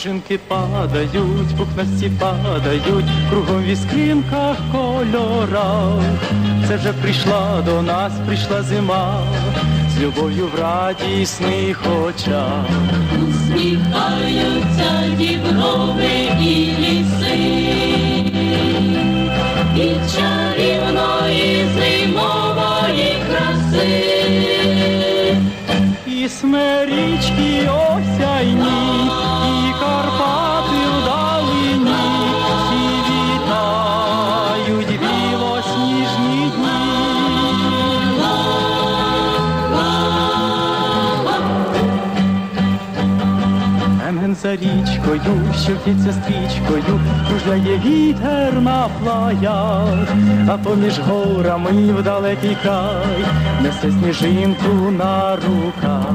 Сніжинки падають, пухнасті падають, кругом в іскринках кольора. Це вже прийшла до нас, прийшла зима, з любов'ю в радісних очах. Усміхаються діброви і ліси, і чарівної зимової краси. І смерічки за річкою, що в'ється стрічкою, кружляє вітер на плаях, а поміж горами в далекий край несе сніжинку на руках.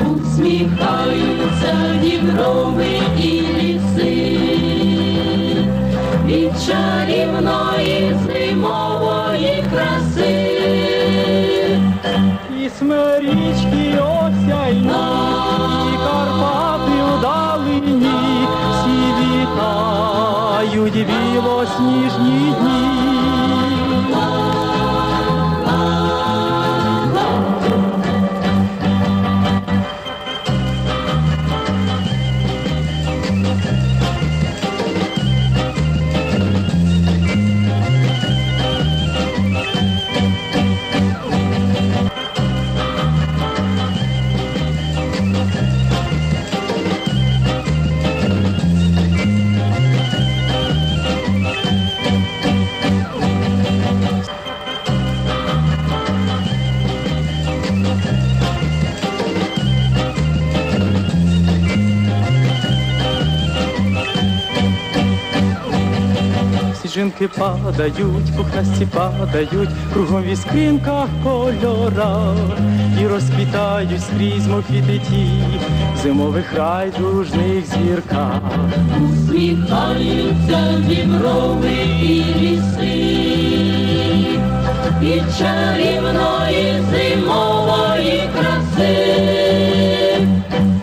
Усміхаються діброви і ліси, від чарівної зимової краси. І смерічки білосніжні дні. Сніжинки падають, пухнасті падають, кругом в іскринках кольора, і розквітають скрізь мохіти ті, зимових райдужних зірках. Усміхаються діброви і ліси, від чарівної зимової краси.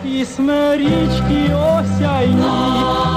І смерічки осяйні,